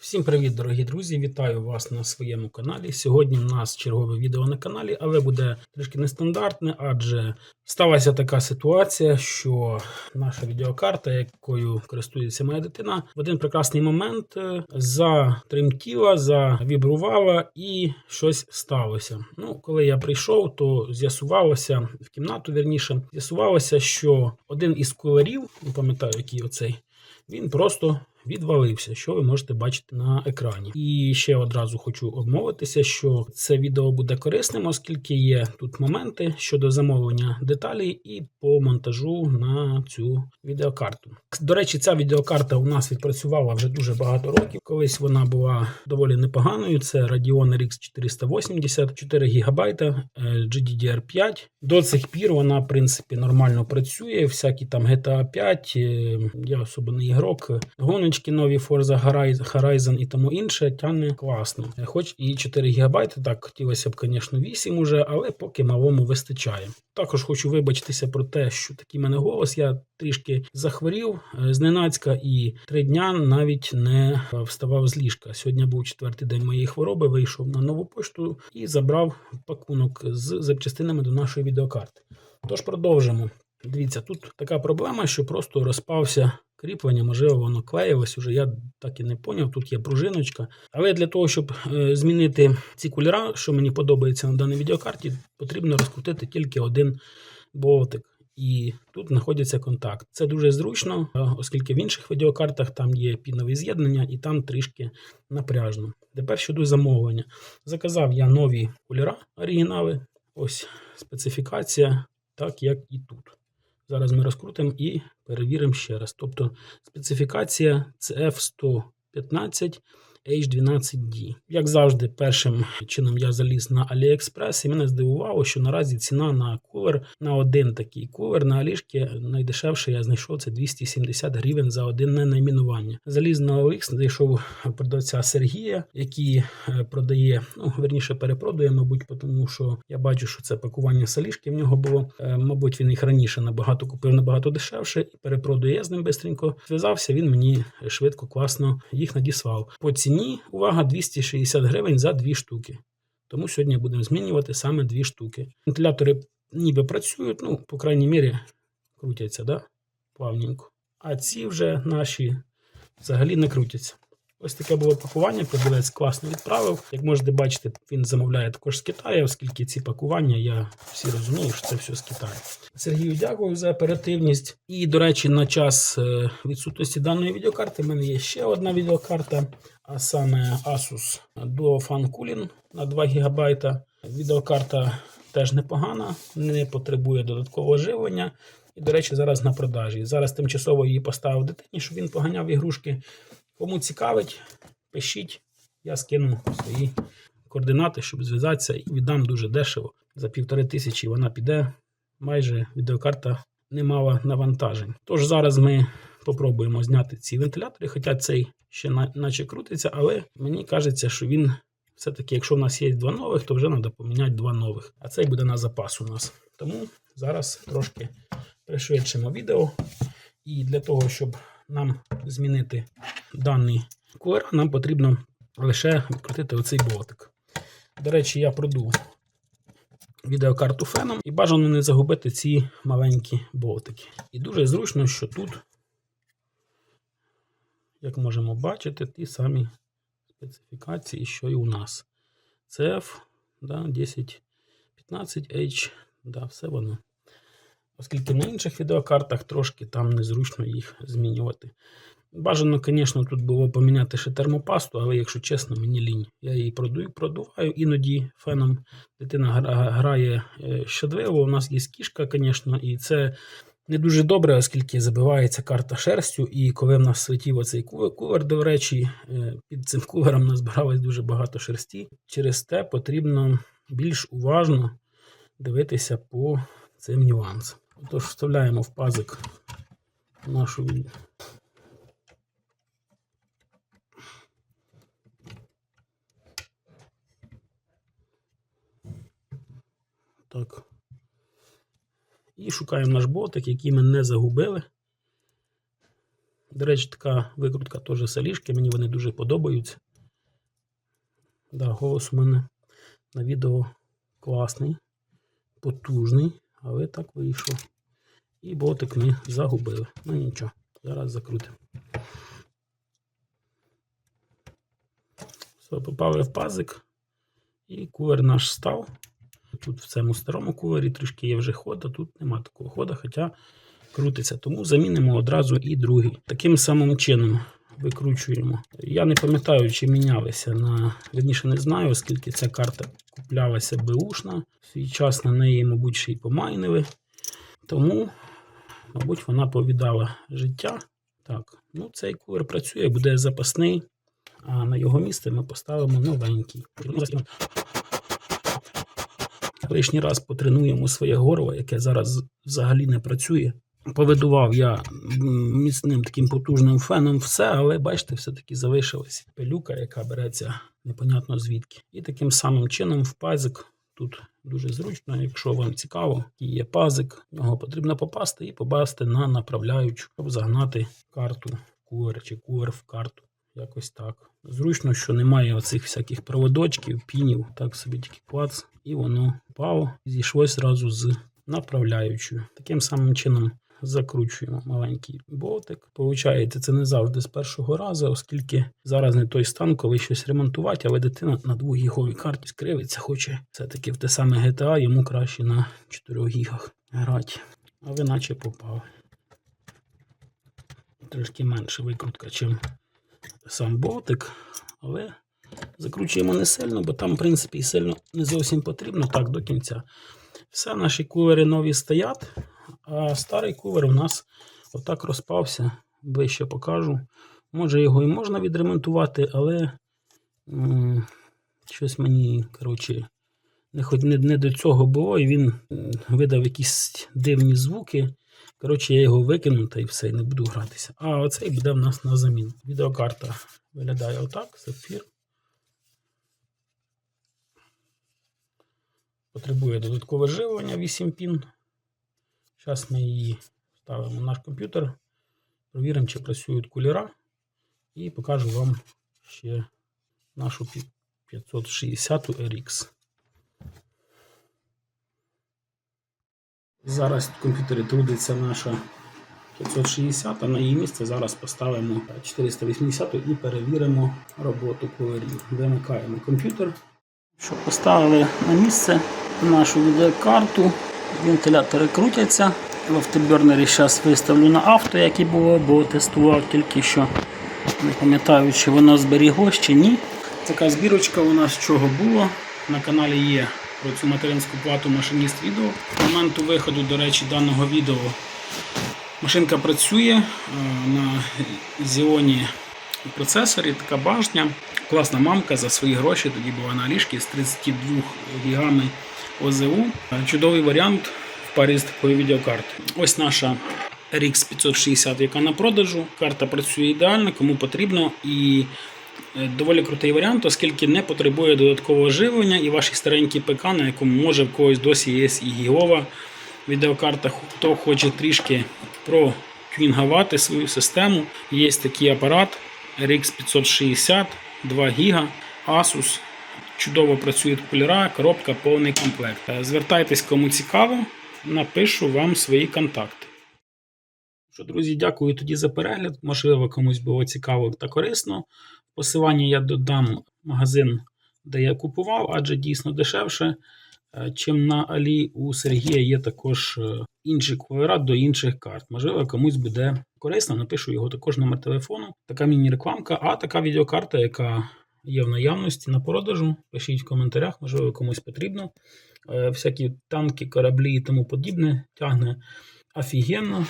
Всім привіт, дорогі друзі! Вітаю вас на своєму каналі. Сьогодні в нас чергове відео на каналі, але буде трішки нестандартне, адже сталася така ситуація, що наша відеокарта, якою користується моя дитина, в один прекрасний момент е, затремтіла, завібрувала і щось сталося. Ну, коли я прийшов, то з'ясувалося в кімнату, вірніше, з'ясувалося, що один із кулерів, не пам'ятаю, який оцей, він просто відвалився, що ви можете бачити на екрані. І ще одразу хочу обмовитися, що це відео буде корисним, оскільки є тут моменти щодо замовлення деталей і по монтажу на цю відеокарту. До речі, ця відеокарта у нас відпрацювала вже дуже багато років. Колись вона була доволі непоганою. Це Radeon RX 480, 4 ГБ, GDDR5. До цих пір вона, в принципі, нормально працює. Всякі там GTA 5, е, я особо не ігрок, гоночки нові Forza Horizon- Horizon і тому інше тягне класно. Е, Хоч і 4 ГБ, так хотілося б, звісно, 8 уже, але поки малому вистачає. Також хочу вибачитися про те, що такий мене голос. Я трішки захворів е, зненацька і три дня навіть не е, вставав з ліжка. Сьогодні був четвертий день моєї хвороби. Вийшов на нову пошту і забрав пакунок з запчастинами до нашої відеокарти. Тож продовжимо. Дивіться, тут така проблема, що просто розпався кріплення, можливо, воно клеїлось уже. Я так і не поняв. Тут є пружиночка. Але для того, щоб е, змінити ці кольори, що мені подобається на даній відеокарті, потрібно розкрутити тільки один болтик. І тут знаходиться контакт. Це дуже зручно, е, оскільки в інших відеокартах там є пінові з'єднання і там трішки напряжно. Тепер щодо замовлення. Заказав я нові кольори оригінали. Ось специфікація, так як і тут. Зараз ми розкрутимо і перевіримо ще раз. Тобто специфікація CF115 H12D. Як завжди, першим чином я заліз на AliExpress і мене здивувало, що наразі ціна на кулер на один такий кулер на Алішки найдешевше я знайшов це 270 гривень за одне найменування. Заліз на OLX, знайшов продавця Сергія, який е, продає, ну верніше перепродує, мабуть, тому що я бачу, що це пакування салішки в нього було. Е, Мабуть, він їх раніше набагато купив набагато дешевше і перепродує. Я з ним бистренько зв'язався. Він мені швидко, класно їх надіслав. По ціні увага 260 гривень за дві штуки. Тому сьогодні будемо змінювати саме дві штуки. Вентилятори ніби працюють, ну, по крайній мірі, крутяться, да? плавненько. А ці вже наші взагалі не крутяться. Ось таке було пакування. Продавець класно відправив. Як можете бачити, він замовляє також з Китаю, оскільки ці пакування, я всі розумію, що це все з Китаю. Сергію дякую за оперативність. І, до речі, на час е, відсутності даної відеокарти в мене є ще одна відеокарта, а саме Asus Duofan Cooling на 2 ГБ. Відеокарта теж непогана, не потребує додаткового живлення. І, до речі, зараз на продажі. Зараз тимчасово її поставив дитині, щоб він поганяв ігрушки. Кому цікавить, пишіть, я скину свої координати, щоб зв'язатися, і віддам дуже дешево. За півтори тисячі вона піде. Майже відеокарта не мала навантажень. Тож зараз ми попробуємо зняти ці вентилятори, хоча цей ще на- наче крутиться, але мені кажеться, що він все-таки, якщо в нас є два нових, то вже треба поміняти два нових. А цей буде на запас у нас. Тому зараз трошки пришвидшимо відео. І для того, щоб нам змінити даний кулер, нам потрібно лише відкрутити оцей болтик. До речі, я продув відеокарту феном і бажано не загубити ці маленькі болтики. І дуже зручно, що тут, як можемо бачити, ті самі специфікації, що і у нас. CF да, 1015H, да, все воно. Оскільки на інших відеокартах трошки там незручно їх змінювати. Бажано, звісно, тут було поміняти ще термопасту, але якщо чесно, мені лінь. Я її продую, продуваю іноді феном. Дитина грає е, щадливо. У нас є кішка, звісно, і це не дуже добре, оскільки забивається карта шерстю. І коли в нас світів оцей ку- кулер, до речі, е, під цим кулером назбиралось дуже багато шерсті. Через те потрібно більш уважно дивитися по цим нюансам. Тож вставляємо в пазик нашу Так. І шукаємо наш ботик, який ми не загубили. До речі, така викрутка теж салішки, мені вони дуже подобаються. Да, голос у мене на відео класний, потужний, але так вийшло. І ботик ми загубили. Ну нічого, зараз закрутимо. Все, попали в пазик. І кулер наш став. Тут в цьому старому кулері трішки є вже ход, а тут нема такого хода, хоча крутиться. Тому замінимо одразу і другий. Таким самим чином викручуємо. Я не пам'ятаю, чи мінялися на вірніше не знаю, оскільки ця карта куплялася беушна. Свій час на неї, мабуть, ще й помайнили. Тому, мабуть, вона повідала життя. Так, ну цей кулер працює, буде запасний, а на його місце ми поставимо новенький. Лишній раз потренуємо своє горло, яке зараз взагалі не працює. Повидував я міцним таким потужним феном все, але бачите, все-таки залишилась пилюка, яка береться непонятно звідки. І таким самим чином в пазик тут дуже зручно, якщо вам цікаво, є пазик, в нього потрібно попасти і попасти на направляючу, щоб загнати карту кулер чи кулер в карту. Якось так. Зручно, що немає оцих всяких проводочків, пінів, так собі тільки клац, і воно впало, зійшлось зразу з направляючою. Таким самим чином закручуємо маленький болтик. Получається, це не завжди з першого разу, оскільки зараз не той стан, коли щось ремонтувати, але дитина на 2 гіговій карті скривиться, хоче все-таки в те саме GTA, йому краще на 4 гігах грати. А ви наче попав. Трошки менше викрутка, чим сам болтик, але закручуємо не сильно, бо там, в принципі, і сильно не зовсім потрібно так до кінця. Все, наші кулери нові стоять, а старий кулер у нас отак розпався. Ближче покажу. Може, його і можна відремонтувати, але щось мені, коротше, не, не до цього було, і він видав якісь дивні звуки. Коротше, я його викину та і все, і не буду гратися. А оцей буде в нас на заміну. Відеокарта виглядає отак, сапфір. Потребує додаткове живлення 8 пін. Зараз ми її ставимо на наш комп'ютер, провіримо, чи працюють кулера. І покажу вам ще нашу 560 RX. Зараз в комп'ютері трудиться наша 560, а на її місце зараз поставимо 480 і перевіримо роботу кулерів. Вимикаємо комп'ютер. Що поставили на місце нашу відеокарту. Вентилятори крутяться. В автобернері зараз виставлю на авто, як і було, бо тестував тільки що. Не пам'ятаю, чи воно зберіглось чи ні. Така збірочка у нас з чого було. На каналі є про цю материнську плату машиніст відео. З моменту виходу, до речі, даного відео машинка працює е, на Xeon процесорі, така башня. Класна мамка за свої гроші. Тоді була на ліжки з 32 гігами ОЗУ. Чудовий варіант в парі з такою відеокартою. Ось наша RX 560, яка на продажу. Карта працює ідеально, кому потрібно. І доволі крутий варіант, оскільки не потребує додаткового живлення і ваші старенькі ПК, на якому може в когось досі є і гігова відеокарта, хто хоче трішки протюнінгувати свою систему. Є такий апарат RX 560, 2 ГБ, Asus. Чудово працюють кольора, коробка, повний комплект. Е, Звертайтесь, кому цікаво, напишу вам свої контакти. Що, друзі, дякую тоді за перегляд. Можливо, комусь було цікаво та корисно. В посиланні я додам магазин, де я купував, адже дійсно дешевше. Е, Чим на Алі у Сергія є також е, інші кольора до інших карт. Можливо, комусь буде корисно, напишу його також номер телефону. Така міні-рекламка, а така відеокарта, яка є в наявності на продажу. Пишіть в коментарях, можливо, комусь потрібно. Е, Всякі танки, кораблі і тому подібне тягне офігенно,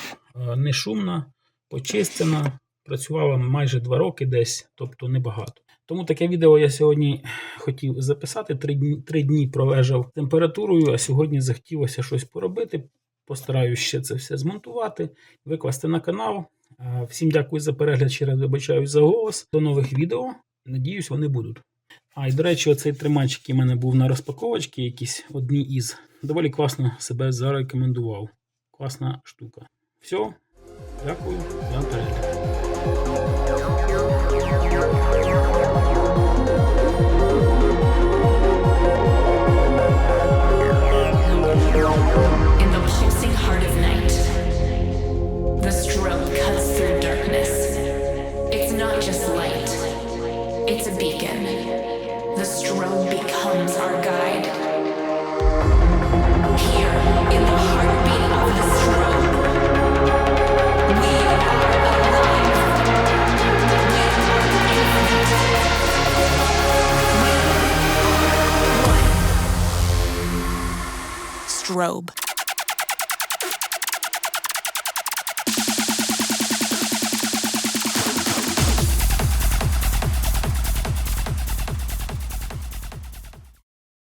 не шумна, почистена. Працювала майже два роки десь, тобто небагато. Тому таке відео я сьогодні хотів записати. Три дні, три дні пролежав температурою, а сьогодні захотілося щось поробити. Постараюсь ще це все змонтувати, викласти на канал. Е, Всім дякую за перегляд, ще раз вибачаюсь за голос. До нових відео. Надіюсь, вони будуть. А і до речі, оцей тримач, який в мене був на розпаковочці, якісь одні із, доволі класно себе зарекомендував. Класна штука. Все, дякую за. robe.